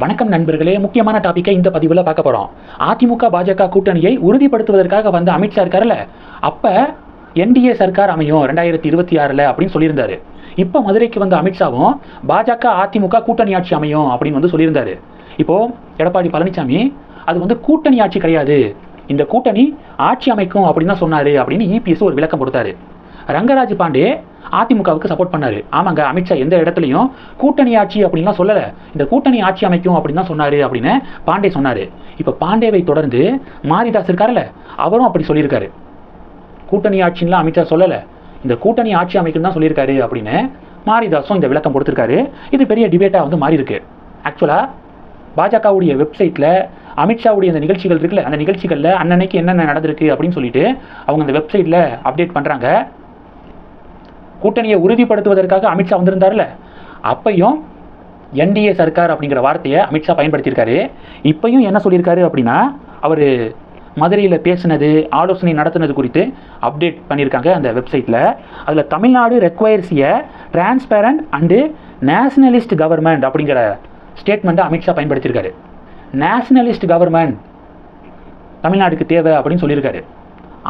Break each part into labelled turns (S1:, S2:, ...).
S1: வணக்கம் நண்பர்களே முக்கியமான டாப்பிக்கை இந்த பதிவில் பார்க்க போகிறோம் அதிமுக பாஜக கூட்டணியை உறுதிப்படுத்துவதற்காக வந்த அமித்ஷா இருக்கார்ல அப்போ என்டிஏ சர்க்கார் அமையும் ரெண்டாயிரத்தி இருபத்தி ஆறில் அப்படின்னு சொல்லியிருந்தாரு. இப்போ மதுரைக்கு வந்த அமித்ஷாவும் பாஜக அதிமுக கூட்டணி ஆட்சி அமையும் அப்படின்னு வந்து சொல்லியிருந்தாரு. இப்போது எடப்பாடி பழனிசாமி அது வந்து கூட்டணி ஆட்சி கிடையாது. இந்த கூட்டணி ஆட்சி அமைக்கும் அப்படின்னு தான் சொன்னார் அப்படின்னு இபிஎஸ் ஒரு விளக்கம் கொடுத்தாரு. ரங்கராஜ் பாண்டே அதிமுகவுக்கு சப்போர்ட் பண்ணாரு. ஆமாங்க அமித்ஷா எந்த இடத்துலையும் கூட்டணி ஆட்சி அப்படின்லாம் சொல்லலை. இந்த கூட்டணி ஆட்சி அமைக்கும் அப்படின்னு தான் சொன்னாரு அப்படின்னு பாண்டே சொன்னாரு. இப்போ பாண்டேவை தொடர்ந்து மாரிதாஸ் இருக்கார்ல அவரும் அப்படி சொல்லியிருக்காரு. கூட்டணி ஆட்சின்லாம் அமித்ஷா சொல்லலை. இந்த கூட்டணி ஆட்சி அமைக்கும் தான் சொல்லியிருக்காரு அப்படின்னு மாரிதாஸும் இந்த விளக்கம் கொடுத்துருக்காரு. இது பெரிய டிபேட்டாக வந்து மாறி இருக்கு. ஆக்சுவலாக பாஜகவுடைய வெப்சைட்டில் அமித்ஷாவுடைய அந்த நிகழ்ச்சிகள் இருக்குல்ல அந்த நிகழ்ச்சிகளில் அன்னன்னைக்கு என்னென்ன நடந்திருக்கு அப்படின்னு சொல்லிட்டு அவங்க அந்த வெப்சைட்டில் அப்டேட் பண்ணுறாங்க கூட்டணியை உறுதிப்படுத்துவதற்காக அமித்ஷா வந்திருந்தார்ல அப்பையும் என்டிஏ சர்க்கார் அப்படிங்கிற வார்த்தையை அமித்ஷா பயன்படுத்தியிருக்காரு. இப்பையும் என்ன சொல்லியிருக்காரு அப்படின்னா அவர் மதுரையில் பேசினது ஆலோசனை நடத்தினது குறித்து அப்டேட் பண்ணியிருக்காங்க அந்த வெப்சைட்டில் அதில் Tamil Nadu requires a transparent and nationalist government அப்படிங்கிற ஸ்டேட்மெண்ட்டை அமித்ஷா பயன்படுத்தியிருக்காரு. நேஷனலிஸ்ட் கவர்மெண்ட் தமிழ்நாடுக்கு தேவை அப்படின்னு சொல்லியிருக்காரு.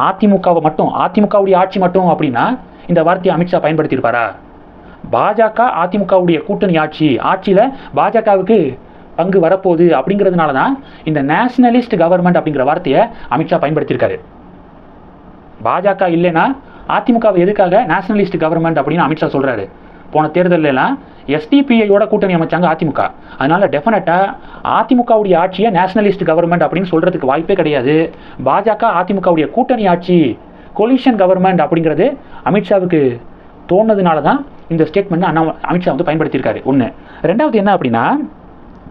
S1: அதிமுகவை மட்டும் அதிமுகவுடைய ஆட்சி மட்டும் அப்படின்னா இந்த வார்த்தையை அமித்ஷா பயன்படுத்தியிருப்பாரா? பாஜக அதிமுகவுடைய கூட்டணி ஆட்சி ஆட்சியில் பாஜகவுக்கு பங்கு வரப்போகுது அப்படிங்கிறதுனால தான் இந்த நேஷனலிஸ்ட் கவர்மெண்ட் அப்படிங்கிற வார்த்தையை அமித்ஷா பயன்படுத்தியிருக்காரு. பாஜக இல்லைன்னா அதிமுகவை எதுக்காக நேஷனலிஸ்ட் கவர்மெண்ட் அப்படின்னு அமித்ஷா சொல்கிறாரு போன தேர்தல்ல எஸ்டிபிஐயோட கூட்டணி அமைச்சாங்க அதிமுக. அதனால டெஃபினட்டாக அதிமுகவுடைய ஆட்சியை நேஷனலிஸ்ட் கவர்மெண்ட் அப்படின்னு சொல்கிறதுக்கு வாய்ப்பே கிடையாது. பாஜக அதிமுகவுடைய கூட்டணி ஆட்சி கொலிஷன் கவர்மெண்ட் அப்படிங்கிறது அமித்ஷாவுக்கு தோணுனதுனால தான் இந்த ஸ்டேட்மெண்ட் அண்ணா அமித்ஷா வந்து பயன்படுத்தியிருக்காரு. ஒன்று ரெண்டாவது என்ன அப்படின்னா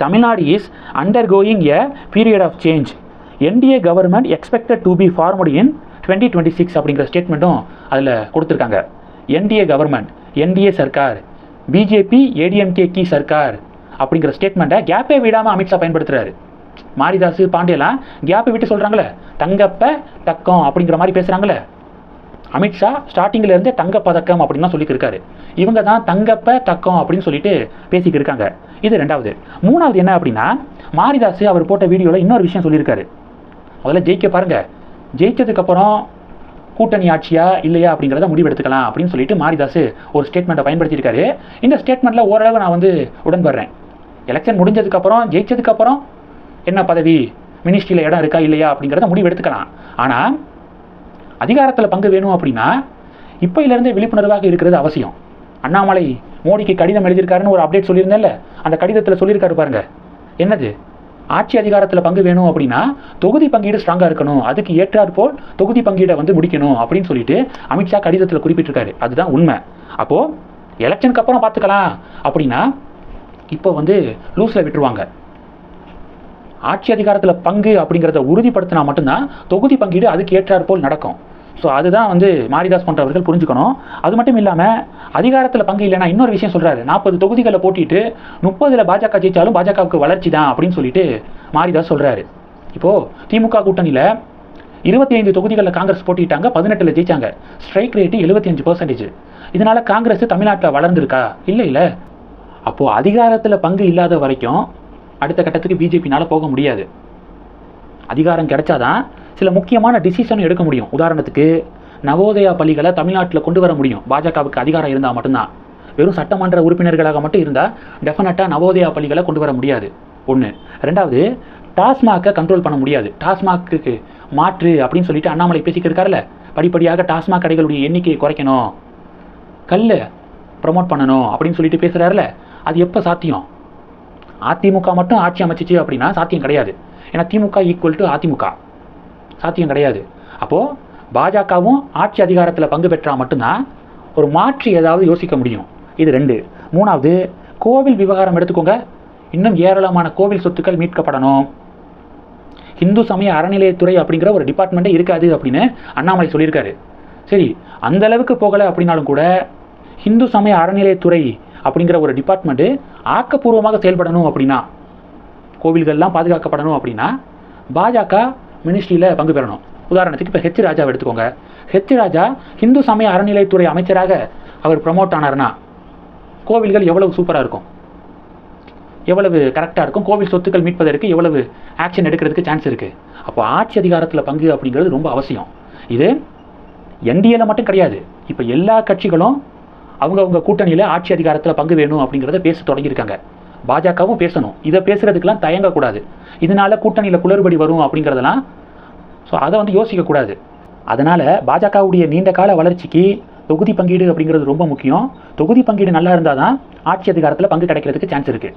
S1: Tamil Nadu is undergoing a period of change NDA government expected to be formed in twenty twenty six அப்படிங்கிற ஸ்டேட்மெண்ட்டும் அதில் கொடுத்துருக்காங்க. என்டிஏ கவர்மெண்ட் என்டிஏ சர்க்கார் பிஜேபி ஏடிஎம்கே கி சர்க்கார் அப்படிங்கிற ஸ்டேட்மெண்ட்டை கேப்பே விடாமல் அமித்ஷா பயன்படுத்துறாரு. மாரிதாஸ் பாண்டியெல்லாம் கேப்பை விட்டு சொல்கிறாங்களே தங்கப்ப தக்கம் அப்படிங்கிற மாதிரி பேசுகிறாங்களே அமித்ஷா ஸ்டார்டிங்கிலேருந்தே தங்க பதக்கம் அப்படின்லாம் சொல்லிக்கிருக்காரு இவங்க தான் தங்கப்ப தக்கம் அப்படின்னு சொல்லிட்டு பேசிக்கிட்டு இருக்காங்க. இது ரெண்டாவது. மூணாவது என்ன அப்படின்னா மாரிதாஸ் அவர் போட்ட வீடியோவில் இன்னொரு விஷயம் சொல்லியிருக்காரு. முதல்ல ஜெயிக்க பாருங்கள் ஜெயிச்சதுக்கப்புறம் கூட்டணி ஆட்சியா இல்லையா அப்படிங்கிறத முடிவெடுத்துக்கலாம் அப்படின்னு சொல்லிட்டு மாரிதாஸ் ஒரு ஸ்டேட்மெண்ட்டை பயன்படுத்தியிருக்காரு. இந்த ஸ்டேட்மெண்ட்டில் ஓரளவு நான் வந்து உடன்படுறேன் எலெக்ஷன் முடிஞ்சதுக்கப்புறம் ஜெயிச்சதுக்கப்புறம் என்ன பதவி? மினிஸ்ட்ரியில் இடம் இருக்கா இல்லையா அப்படிங்கிறத முடிவு எடுத்துக்கலாம் ஆனால் அதிகாரத்தில் பங்கு வேணும் அப்படின்னா இப்போயிலேருந்தே விழிப்புணர்வாக இருக்கிறது அவசியம். அண்ணாமலை மோடிக்கு கடிதம் எழுதியிருக்காருன்னு ஒரு அப்டேட் சொல்லியிருந்தேன்ல. அந்த கடிதத்தில் சொல்லியிருக்காரு பாருங்க. என்னது? ஆட்சி அதிகாரத்தில் பங்கு வேணும் அப்படின்னா தொகுதி பங்கீடு ஸ்ட்ராங்காக இருக்கணும். அதுக்கு ஏற்றாற்போல் தொகுதி பங்கீடை வந்து முடிக்கணும் அப்படின்னு சொல்லிட்டு அமித்ஷா கடிதத்தில் குறிப்பிட்டிருக்காரு. அதுதான் உண்மை. அப்போது எலெக்ஷனுக்கு அப்புறம் பார்த்துக்கலாம். அப்படின்னா இப்போ வந்து லூஸில் விட்டுருவாங்க. ஆட்சி அதிகாரத்தில் பங்கு அப்படிங்கிறத உறுதிப்படுத்தினா மட்டும்தான் தொகுதி பங்கீடு அதுக்கு ஏற்றாற்போல் நடக்கும். ஸோ அதுதான் வந்து மாரிதாஸ் போன்றவர்கள் புரிஞ்சுக்கணும். அது மட்டும் இல்லாமல் அதிகாரத்தில் பங்கு இல்லைனா இன்னொரு விஷயம் சொல்கிறாரு நாற்பது தொகுதிகளை போட்டிட்டு முப்பதில் பாஜக ஜெயித்தாலும் பாஜகவுக்கு வளர்ச்சி தான் அப்படின்னு சொல்லிட்டு மாரிதாஸ் சொல்கிறாரு இப்போது திமுக கூட்டணியில் இருபத்தி ஐந்து தொகுதிகளில் காங்கிரஸ் போட்டிட்டாங்க பதினெட்டில் ஜெயிச்சாங்க. ஸ்ட்ரைக் ரேட்டு எழுபத்தி அஞ்சு பர்சன்டேஜ் இதனால் காங்கிரஸ் தமிழ்நாட்டில் வளர்ந்துருக்கா? இல்லை இல்லை. அப்போது அதிகாரத்தில் பங்கு இல்லாத வரைக்கும் அடுத்த கட்டத்துக்கு பிஜேபினால் போக முடியாது. அதிகாரம் கிடைச்சாதான் சில முக்கியமான டிசிஷன் எடுக்க முடியும். உதாரணத்துக்கு நவோதயா பள்ளிகளை தமிழ்நாட்டில் கொண்டு வர முடியும். பாஜகவுக்கு அதிகாரம் இருந்தால் மட்டும்தான். வெறும் சட்டமன்ற உறுப்பினர்களாக மட்டும் இருந்தால் டெஃபினட்டாக நவோதயா பள்ளிகளை கொண்டு வர முடியாது. ஒன்று ரெண்டாவது டாஸ்மாகை கண்ட்ரோல் பண்ண முடியாது. டாஸ்மாக்கு மாற்று அப்படின்னு சொல்லிட்டு அண்ணாமலை பேசிக்கிட்டு படிப்படியாக டாஸ்மாக் கடைகளுடைய எண்ணிக்கையை குறைக்கணும். கல்ல ப்ரமோட் பண்ணணும் அப்படின்னு சொல்லிட்டு பேசுகிறாருல அது எப்போ சாத்தியம்? அதிமுக மட்டும் ஆட்சி அமைச்சிச்சு அப்படின்னா சாத்தியம் கிடையாது. ஏன்னா திமுக ஈக்குவல் டு அதிமுக. சாத்தியம் கிடையாது. அப்போது பாஜகவும் ஆட்சி அதிகாரத்தில் பங்கு பெற்றால் மட்டும்தான் ஒரு மாற்றி ஏதாவது யோசிக்க முடியும். இது ரெண்டு. மூணாவது கோவில் விவகாரம் எடுத்துக்கோங்க. இன்னும் ஏராளமான கோவில் சொத்துக்கள் மீட்கப்படணும். இந்து சமய அறநிலையத்துறை அப்படிங்கிற ஒரு டிபார்ட்மெண்ட்டே இருக்காது அப்படின்னு அண்ணாமலை சொல்லியிருக்காரு. சரி அந்த அளவுக்கு போகலை அப்படின்னாலும் கூட இந்து சமய அறநிலையத்துறை அப்படிங்கிற ஒரு டிபார்ட்மெண்ட்டு ஆக்கப்பூர்வமாக செயல்படணும் அப்படின்னா கோவில்கள்லாம் பாதுகாக்கப்படணும் அப்படின்னா பாஜக மினிஸ்ட்ரியில் பங்கு பெறணும். உதாரணத்துக்கு இப்போ ஹெச் ராஜாவை எடுத்துக்கோங்க. ஹெச் ராஜா இந்து சமய அறநிலைத்துறை அமைச்சராக அவர் ப்ரமோட் ஆனார்னா கோவில்கள் எவ்வளவு சூப்பராக இருக்கும்? எவ்வளவு கரெக்டாக இருக்கும்? கோவில் சொத்துக்கள் மீட்பதற்கு எவ்வளவு ஆக்ஷன் எடுக்கிறதுக்கு சான்ஸ் இருக்குது அப்போ ஆட்சி அதிகாரத்தில் பங்கு அப்படிங்கிறது ரொம்ப அவசியம். இது என்டிஏல மட்டும் கிடையாது. இப்போ எல்லா கட்சிகளும் அவங்கவுங்க கூட்டணியில் ஆட்சி அதிகாரத்தில் பங்கு வேணும் அப்படிங்கிறத பேச தொடங்கியிருக்காங்க. பாஜகவும் பேசணும். இதை பேசுகிறதுக்கெல்லாம் தயங்கக்கூடாது. இதனால கூட்டணியில் குளறுபடி வரும் அப்படிங்கிறதெல்லாம் ஸோ அதை வந்து யோசிக்கக்கூடாது. அதனால் பாஜகவுடைய நீண்ட கால வளர்ச்சிக்கு தொகுதி பங்கீடு அப்படிங்கிறது ரொம்ப முக்கியம். தொகுதி பங்கீடு நல்லா இருந்தால் தான் ஆட்சி அதிகாரத்தில் பங்கு கிடைக்கிறதுக்கு சான்ஸ் இருக்குது